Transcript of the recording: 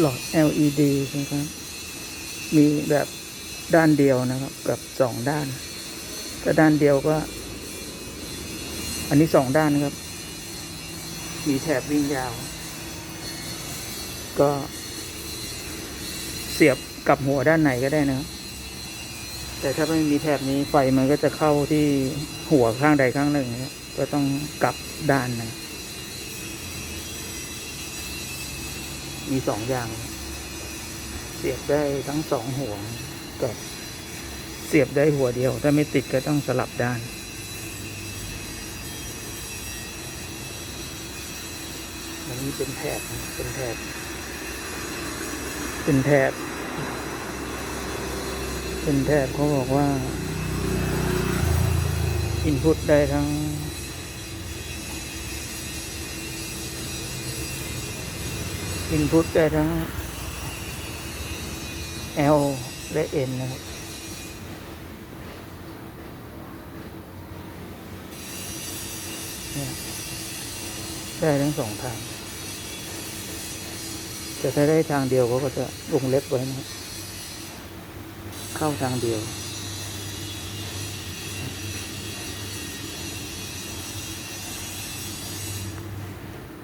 หลอด LED นะครับ มีแบบด้านเดียวนะครับ กับสองด้านถ้าด้านเดียวก็ อันนี้สองด้านนะครับ มีแถบวิ่งยาว ก็ เสียบกับหัวด้านไหนก็ได้นะครับแต่ถ้าไม่มีแถบนี้ไฟมันก็จะเข้าที่หัวข้างใดข้างหนึ่งครับก็ต้องกลับด้านนะ มีสองอย่าง เสียบได้ทั้งสองหัวกับเสียบได้หัวเดียว ถ้าไม่ติดก็ต้องสลับด้านอันนี้เป็นแถบเป็นแถบเป็นแถบเป็นแถบเขาบอกว่า อินพุตได้ทั้ง อินพุตได้ทั้ง L และ N นะครับได้ทั้งสองทาง แต่ถ้าได้ทางเดียวเขาก็จะวงเล็บไว้นะ เข้าทางเดียว